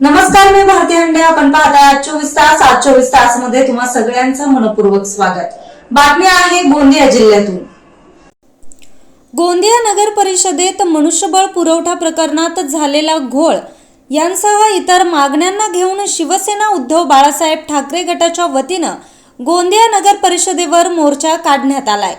मंडळी आपण पाहता चोवीस तास. आज चोवीस तासमध्ये तुम्हा सगळ्यांचं मनपूर्वक स्वागत. बातमी आहे गोंदिया जिल्ह्यातून. गोंदिया नगर परिषदेत मनुष्यबळ पुरवठा प्रकरणात झालेला घोळ यांसह इतर मागण्यांना घेऊन शिवसेना उद्धव बाळासाहेब ठाकरे गटाच्या वतीनं गोंदिया नगर परिषदेवर मोर्चा काढण्यात आलाय.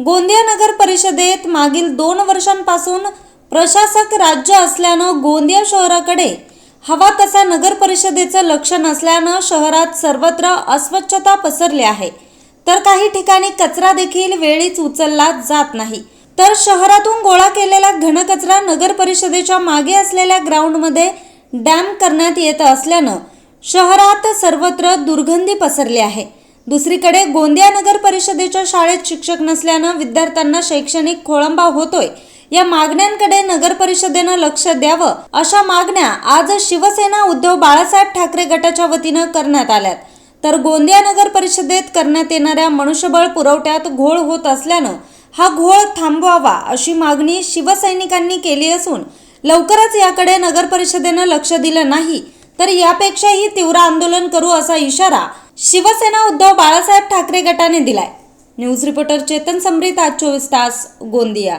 गोंदिया नगर परिषदेत मागील दोन वर्षांपासून प्रशासक राज्य असल्यानं गोंदिया शहराकडे हवा तसा नगर परिषदेचं लक्ष नसल्यानं शहरात सर्वत्र अस्वच्छता पसरली आहे. तर काही ठिकाणी कचरा देखील वेळीच उचलला जात नाही. तर शहरातून गोळा केलेला घनकचरा नगर परिषदेच्या मागे असलेल्या ग्राउंडमध्ये डॅम करण्यात येत असल्यानं शहरात सर्वत्र दुर्गंधी पसरली आहे. दुसरीकडे गोंदिया नगर परिषदेच्या शाळेत शिक्षक नसल्यानं विद्यार्थ्यांना शैक्षणिक खोळंबा होतोय. या मागण्यांकडे नगर परिषदेनं लक्ष द्यावं अशा मागण्या आज शिवसेना उद्धव बाळासाहेब ठाकरे गटाच्या वतीनं करण्यात आल्यात. तर गोंदिया नगर परिषदेत करण्यात येणाऱ्या मनुष्यबळ पुरवठ्यात घोळ होत असल्यानं हा घोळ थांबवावा अशी मागणी शिवसैनिकांनी केली असून लवकरच याकडे नगर परिषदेनं लक्ष दिलं नाही तर यापेक्षाही तीव्र आंदोलन करू असा इशारा शिवसेना उद्धव बाळासाहेब ठाकरे गटाने दिलाय. न्यूज रिपोर्टर चेतन समृत आज चोवीस तास गोंदिया.